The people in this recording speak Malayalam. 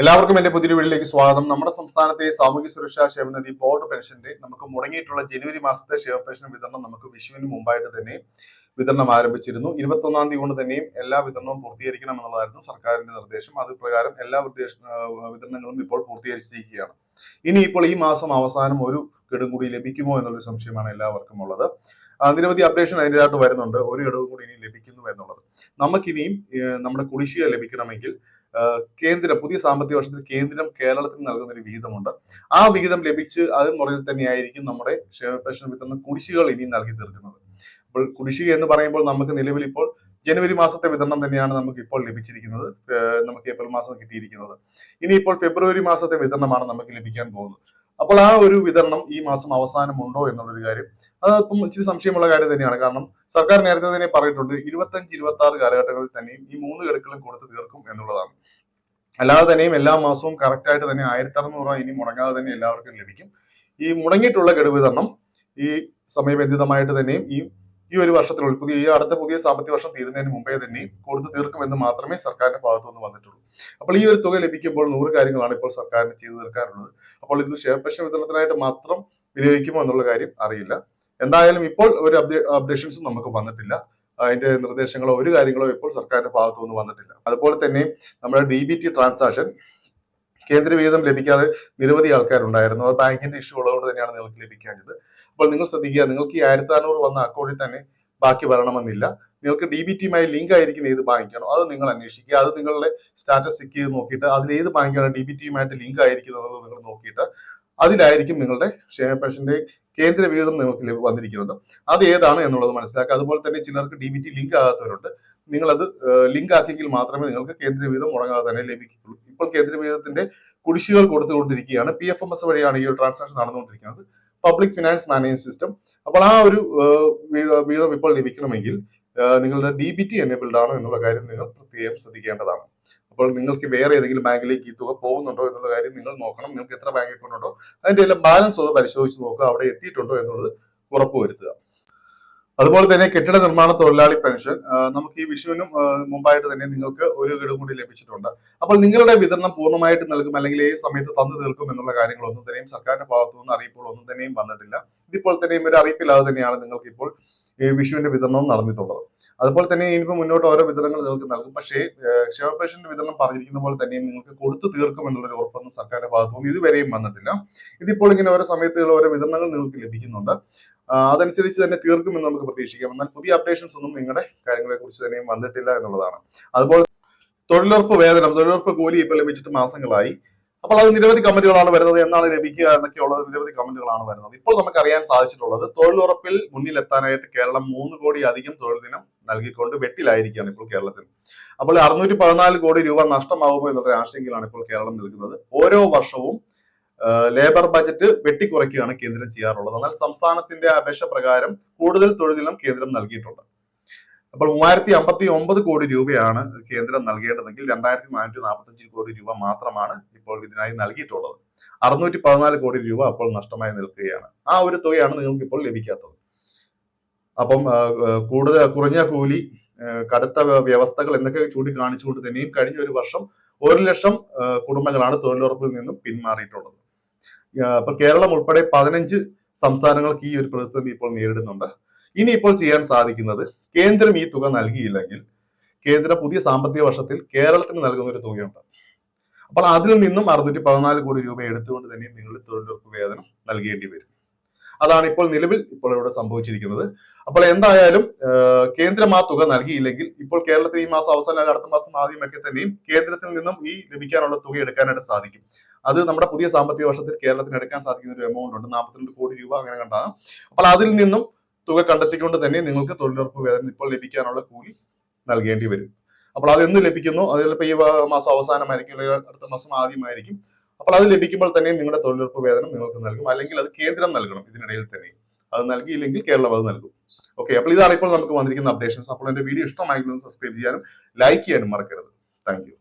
എല്ലാവർക്കും എന്റെ പുതിയ വീട്ടിലേക്ക് സ്വാഗതം. നമ്മുടെ സംസ്ഥാനത്തെ സാമൂഹ്യ സുരക്ഷാ ക്ഷേമനിധി ബോർഡ് പെൻഷന്റെ നമുക്ക് മുടങ്ങിയിട്ടുള്ള ജനുവരി മാസത്തെ ക്ഷേമ പെൻഷൻ വിതരണം നമുക്ക് വിഷുവിന് മുമ്പായിട്ട് തന്നെ വിതരണം ആരംഭിച്ചിരുന്നു. ഇരുപത്തൊന്നാം തീയതി കൊണ്ട് തന്നെയും എല്ലാ വിതരണവും പൂർത്തീകരിക്കണം എന്നുള്ളതായിരുന്നു സർക്കാരിന്റെ നിർദ്ദേശം. അത് പ്രകാരം എല്ലാ വിതരണങ്ങളും ഇപ്പോൾ പൂർത്തീകരിച്ചിരിക്കുകയാണ്. ഇനി ഇപ്പോൾ ഈ മാസം അവസാനം ഒരു ഗഡും കൂടി ലഭിക്കുമോ എന്നുള്ളൊരു സംശയമാണ് എല്ലാവർക്കും ഉള്ളത്. നിരവധി അപ്ഡേഷൻ അതിന്റെതായിട്ട് വരുന്നുണ്ട്. ഒരു ഇടവും കൂടി ഇനി ലഭിക്കുന്നു എന്നുള്ളത്. നമുക്കിനിയും നമ്മുടെ കുടിശ്ശിക ലഭിക്കണമെങ്കിൽ കേന്ദ്രം പുതിയ സാമ്പത്തിക വർഷത്തിൽ കേന്ദ്രം കേരളത്തിന് നൽകുന്ന ഒരു വിഹിതമുണ്ട്. ആ വിഹിതം ലഭിച്ച് അതിന് മുറയിൽ തന്നെയായിരിക്കും നമ്മുടെ ക്ഷേമ പെൻഷൻ വിതരണ കുടിശ്ശികൾ ഇനി നൽകി തീർക്കുന്നത്. അപ്പോൾ കുടിശ്ശിക എന്ന് പറയുമ്പോൾ നമുക്ക് നിലവിൽ ഇപ്പോൾ ജനുവരി മാസത്തെ വിതരണം തന്നെയാണ് നമുക്ക് ഇപ്പോൾ ലഭിച്ചിരിക്കുന്നത്. നമുക്ക് ഏപ്രിൽ മാസം കിട്ടിയിരിക്കുന്നത്. ഇനി ഇപ്പോൾ ഫെബ്രുവരി മാസത്തെ വിതരണമാണ് നമുക്ക് ലഭിക്കാൻ പോകുന്നത്. അപ്പോൾ ആ ഒരു വിതരണം ഈ മാസം അവസാനം അവസാനമുണ്ടോ എന്നുള്ളൊരു കാര്യം അതിപ്പം ഇച്ചിരി സംശയമുള്ള കാര്യം തന്നെയാണ്. കാരണം സർക്കാർ നേരത്തെ തന്നെ പറഞ്ഞിട്ടുണ്ട് ഇരുപത്തഞ്ച് ഇരുപത്തി ആറ് കാലഘട്ടങ്ങളിൽ തന്നെയും ഈ മൂന്ന് ഗഡുക്കളും കൊടുത്ത് തീർക്കും എന്നുള്ളതാണ്. അല്ലാതെ തന്നെയും എല്ലാ മാസവും കറക്റ്റ് ആയിട്ട് തന്നെ ആയിരത്തി അറുന്നൂറ് രൂപ ഇനി മുടങ്ങാതെ തന്നെ എല്ലാവർക്കും ലഭിക്കും. ഈ മുടങ്ങിയിട്ടുള്ള ഗഡു വിതരണം ഈ സമയബന്ധിതമായിട്ട് തന്നെയും ഈ ഈ ഒരു വർഷത്തിനുള്ളിൽ പുതിയ ഈ അടുത്ത പുതിയ സാമ്പത്തിക വർഷം തീരുന്നതിന് മുമ്പേ തന്നെ കൊടുത്തു തീർക്കുമെന്ന് മാത്രമേ സർക്കാരിന്റെ ഭാഗത്തു നിന്ന് വന്നിട്ടുള്ളൂ. അപ്പോൾ ഈ ഒരു തുക ലഭിക്കുമ്പോൾ നൂറ് കാര്യങ്ങളാണ് ഇപ്പോൾ സർക്കാരിന് ചെയ്തു തീർക്കാറുള്ളത് അപ്പോൾ ഇത് ഷെയർ പെൻഷൻ വിതരണത്തിനായിട്ട് മാത്രം വിനിയോഗിക്കുമോ എന്നുള്ള കാര്യം അറിയില്ല. എന്തായാലും ഇപ്പോൾ ഒരു അപ്ഡേഷൻസും നമുക്ക് വന്നിട്ടില്ല. അതിന്റെ നിർദ്ദേശങ്ങളോ ഒരു കാര്യങ്ങളോ ഇപ്പോൾ സർക്കാരിന്റെ ഭാഗത്തു നിന്ന് വന്നിട്ടില്ല. അതുപോലെ തന്നെ നമ്മുടെ ഡി ബി ടി ട്രാൻസാക്ഷൻ കേന്ദ്ര വിഹിതം ലഭിക്കാതെ നിരവധി ആൾക്കാരുണ്ടായിരുന്നു. അത് ബാങ്കിന്റെ ഇഷ്യൂ ഉള്ളതുകൊണ്ട് തന്നെയാണ് നിങ്ങൾക്ക് ലഭിക്കാഞ്ഞത്. അപ്പോൾ നിങ്ങൾ ശ്രദ്ധിക്കുക നിങ്ങൾക്ക് ഈ ആയിരത്തി അറുന്നൂറ് വന്ന അക്കൗണ്ടിൽ തന്നെ ബാക്കി വരണമെന്നില്ല. നിങ്ങൾക്ക് ഡി ബി ടിയുമായി ലിങ്ക് ആയിരിക്കുന്ന ഏത് ബാങ്കാണോ അത് നിങ്ങൾ അന്വേഷിക്കുക. അത് നിങ്ങളുടെ സ്റ്റാറ്റസ് ചെക്ക് ചെയ്ത് നോക്കിയിട്ട് അതിൽ ഏത് ബാങ്കാണ് ഡി ബി ടിയുമായിട്ട് ലിങ്ക് ആയിരിക്കുന്നത് നിങ്ങൾ നോക്കിയിട്ട് അതിലായിരിക്കും നിങ്ങളുടെ ക്ഷേമ പെൻഷന്റെ കേന്ദ്ര വിഹിതം നിങ്ങൾക്ക് വന്നിരിക്കുന്നത്. അത് ഏതാണ് എന്നുള്ളത് മനസ്സിലാക്കുക. അതുപോലെ തന്നെ ചിലർക്ക് ഡി ബി ടി ലിങ്ക് ആകാത്തവരുണ്ട്. നിങ്ങളത് ലിങ്ക് ആക്കിയെങ്കിൽ മാത്രമേ നിങ്ങൾക്ക് കേന്ദ്ര വിഹിതം മുടങ്ങാതെ തന്നെ ലഭിക്കുകയുള്ളൂ ഇപ്പോൾ കേന്ദ്ര വിഹിതത്തിന്റെ കുടിശ്ശികൾ കൊടുത്തുകൊണ്ടിരിക്കുകയാണ്. പി എഫ് എം എസ് വഴിയാണ് ഈ ഒരു ട്രാൻസാക്ഷൻ നടന്നുകൊണ്ടിരിക്കുന്നത്. പബ്ലിക് ഫിനാൻസ് മാനേജ്മെന്റ് സിസ്റ്റം അപ്പോൾ ആ ഒരു വിഹിതം ഇപ്പോൾ ലഭിക്കണമെങ്കിൽ നിങ്ങളുടെ ഡി ബി ടി എനേബിൾഡ് ആണോ എന്നുള്ള കാര്യം നിങ്ങൾ പ്രത്യേകം ശ്രദ്ധിക്കേണ്ടതാണ്. അപ്പോൾ നിങ്ങൾക്ക് വേറെ ഏതെങ്കിലും ബാങ്കിലേക്ക് ഈ തുക പോകുന്നുണ്ടോ എന്നുള്ള കാര്യം നിങ്ങൾ നോക്കണം. നിങ്ങൾക്ക് എത്ര ബാങ്ക് അക്കൗണ്ട് ഉണ്ടോ അതിന്റെ എല്ലാം ബാലൻസ് ഒന്ന് പരിശോധിച്ച് നോക്കുക. അവിടെ എത്തിയിട്ടുണ്ടോ എന്നുള്ളത് ഉറപ്പുവരുത്തുക. അതുപോലെ തന്നെ കെട്ടിട നിർമ്മാണ തൊഴിലാളി പെൻഷൻ നമുക്ക് ഈ വിഷുവിനും മുമ്പായിട്ട് തന്നെ നിങ്ങൾക്ക് ഒരു ഗഡു കൂടി ലഭിച്ചിട്ടുണ്ട്. അപ്പോൾ നിങ്ങളുടെ വിതരണം പൂർണമായിട്ട് നൽകും അല്ലെങ്കിൽ ഏത് സമയത്ത് തന്നു തീർക്കും എന്നുള്ള കാര്യങ്ങളൊന്നും തന്നെയും സർക്കാരിന്റെ ഭാഗത്തു നിന്ന് അറിയിപ്പുകൾ ഒന്നും തന്നെയും വന്നിട്ടില്ല. ഇതിപ്പോൾ തന്നെയും ഒരു അറിയിപ്പില്ലാതെ തന്നെയാണ് നിങ്ങൾക്ക് ഇപ്പോൾ ഈ വിഷുവിന്റെ വിതരണവും നടന്നിട്ടുള്ളത്. അതുപോലെ തന്നെ ഇനിയിപ്പോൾ മുന്നോട്ട് ഓരോ വിതരണങ്ങൾ നിങ്ങൾക്ക് നൽകും. പക്ഷേ ക്ഷേമ പെൻഷന്റെ വിതരണം പറഞ്ഞിരിക്കുന്ന പോലെ തന്നെ നിങ്ങൾക്ക് കൊടുത്തു തീർക്കും എന്നുള്ളൊരു ഉറപ്പൊന്നും സർക്കാരിന്റെ ഭാഗത്തു നിന്ന് ഇതുവരെയും വന്നിട്ടില്ല. ഇതിപ്പോൾ ഇങ്ങനെ ഓരോ സമയത്തുള്ള ഓരോ വിതരണങ്ങൾ നിങ്ങൾക്ക് ലഭിക്കുന്നുണ്ട്. അതനുസരിച്ച് തന്നെ തീർക്കുമെന്ന് നമുക്ക് പ്രതീക്ഷിക്കാം. എന്നാൽ പുതിയ അപ്ഡേഷൻസ് ഒന്നും നിങ്ങളുടെ കാര്യങ്ങളെ കുറിച്ച് തന്നെയും വന്നിട്ടില്ല എന്നുള്ളതാണ്. അതുപോലെ തൊഴിലുറപ്പ് വേതനം തൊഴിലുറപ്പ് കൂലി ഇപ്പോൾ ലഭിച്ചിട്ട് മാസങ്ങളായി. അപ്പോൾ അത് നിരവധി കമന്റുകളാണ് വരുന്നത് എന്നാണ് ലഭിക്കുക എന്നൊക്കെയുള്ളത് നിരവധി കമന്റുകളാണ് വരുന്നത്. ഇപ്പോൾ നമുക്ക് അറിയാൻ സാധിച്ചിട്ടുള്ളത് തൊഴിലുറപ്പിൽ മുന്നിലെത്താനായിട്ട് കേരളം മൂന്ന് കോടി അധികം തൊഴിൽ ദിനം നൽകിക്കൊണ്ട് വെട്ടിലായിരിക്കുകയാണ് ഇപ്പോൾ കേരളത്തിൽ. അപ്പോൾ അറുന്നൂറ്റി പതിനാല് കോടി രൂപ നഷ്ടമാകുമോ എന്നൊരു ആശങ്കയിലാണ് ഇപ്പോൾ കേരളം നിൽക്കുന്നത്. ഓരോ വർഷവും ലേബർ ബജറ്റ് വെട്ടിക്കുറയ്ക്കുകയാണ് കേന്ദ്രം ചെയ്യാറുള്ളത്. എന്നാൽ സംസ്ഥാനത്തിന്റെ അപേക്ഷ പ്രകാരം കൂടുതൽ തൊഴിൽ ദിനം കേന്ദ്രം നൽകിയിട്ടുണ്ട്. അപ്പോൾ മൂവായിരത്തി അമ്പത്തി ഒമ്പത് കോടി രൂപയാണ് കേന്ദ്രം നൽകേണ്ടതെങ്കിൽ രണ്ടായിരത്തി നാനൂറ്റി നാൽപ്പത്തഞ്ച് കോടി രൂപ മാത്രമാണ് ഇപ്പോൾ ഇതിനായി നൽകിയിട്ടുള്ളത്. അറുന്നൂറ്റി പതിനാല് കോടി രൂപ അപ്പോൾ നഷ്ടമായി നിൽക്കുകയാണ്. ആ ഒരു തുകയാണ് നിങ്ങൾക്ക് ഇപ്പോൾ ലഭിക്കാത്തത്. അപ്പം കൂടുതൽ കുറഞ്ഞ കൂലി കടുത്ത വ്യ- വ്യവസ്ഥകൾ എന്നൊക്കെ ചൂണ്ടിക്കാണിച്ചുകൊണ്ട് തന്നെയും കഴിഞ്ഞ ഒരു വർഷം ഒരു ലക്ഷം കുടുംബങ്ങളാണ് തൊഴിലുറപ്പിൽ നിന്നും പിന്മാറിയിട്ടുള്ളത്. അപ്പൊ കേരളം ഉൾപ്പെടെ പതിനഞ്ച് സംസ്ഥാനങ്ങൾക്ക് ഈ ഒരു പ്രതിസന്ധി ഇപ്പോൾ നേരിടുന്നുണ്ട്. ഇനി ഇപ്പോൾ ചെയ്യാൻ സാധിക്കുന്നത് കേന്ദ്രം ഈ തുക നൽകിയില്ലെങ്കിൽ കേന്ദ്ര പുതിയ സാമ്പത്തിക വർഷത്തിൽ കേരളത്തിന് നൽകുന്ന ഒരു തുകയുണ്ട്. അപ്പോൾ അതിൽ നിന്നും അറുന്നൂറ്റി പതിനാല് കോടി രൂപ എടുത്തുകൊണ്ട് തന്നെ നിങ്ങൾ തൊഴിലുറപ്പ് വേതനം നൽകേണ്ടി വരും. അതാണ് ഇപ്പോൾ നിലവിൽ ഇപ്പോൾ ഇവിടെ സംഭവിച്ചിരിക്കുന്നത്. അപ്പോൾ എന്തായാലും കേന്ദ്രം ആ തുക നൽകിയില്ലെങ്കിൽ ഇപ്പോൾ കേരളത്തിൽ ഈ മാസം അവസാനം അടുത്ത മാസം ആദ്യമൊക്കെ തന്നെയും കേന്ദ്രത്തിൽ നിന്നും ഈ ലഭിക്കാനുള്ള തുക എടുക്കാനായിട്ട് സാധിക്കും. അത് നമ്മുടെ പുതിയ സാമ്പത്തിക വർഷത്തിൽ കേരളത്തിന് എടുക്കാൻ സാധിക്കുന്ന ഒരു എമൗണ്ട് ഉണ്ട്. നാൽപ്പത്തിരണ്ട് കോടി രൂപ അങ്ങനെ കണ്ടാണ്. അപ്പോൾ അതിൽ നിന്നും തുക കണ്ടെത്തിക്കൊണ്ട് തന്നെ നിങ്ങൾക്ക് തൊഴിലുറപ്പ് വേതനം ഇപ്പോൾ ലഭിക്കാനുള്ള കൂലി നൽകേണ്ടി വരും. അപ്പോൾ അത് എന്ന് ലഭിക്കുന്നു? അത് ചിലപ്പോൾ ഈ മാസം അവസാനമായിരിക്കും അല്ലെങ്കിൽ അടുത്ത മാസം ആദ്യമായിരിക്കും. അപ്പോൾ അത് ലഭിക്കുമ്പോൾ തന്നെ നിങ്ങളുടെ തൊഴിലുറപ്പ് വേതനം നിങ്ങൾക്ക് നൽകും. അല്ലെങ്കിൽ അത് കേന്ദ്രം നൽകണം ഇതിനിടയിൽ തന്നെ. അത് നൽകിയില്ലെങ്കിൽ കേരളം അത് നൽകും. ഓക്കെ അപ്പോൾ ഇതാണ് ഇപ്പോൾ നമുക്ക് വന്നിരിക്കുന്ന അപ്ഡേഷൻസ്. അപ്പോൾ എന്റെ വീഡിയോ ഇഷ്ടമായിരുന്നു സബ്സ്ക്രൈബ് ചെയ്യാനും ലൈക്ക് ചെയ്യാനും മറക്കരുത്. താങ്ക്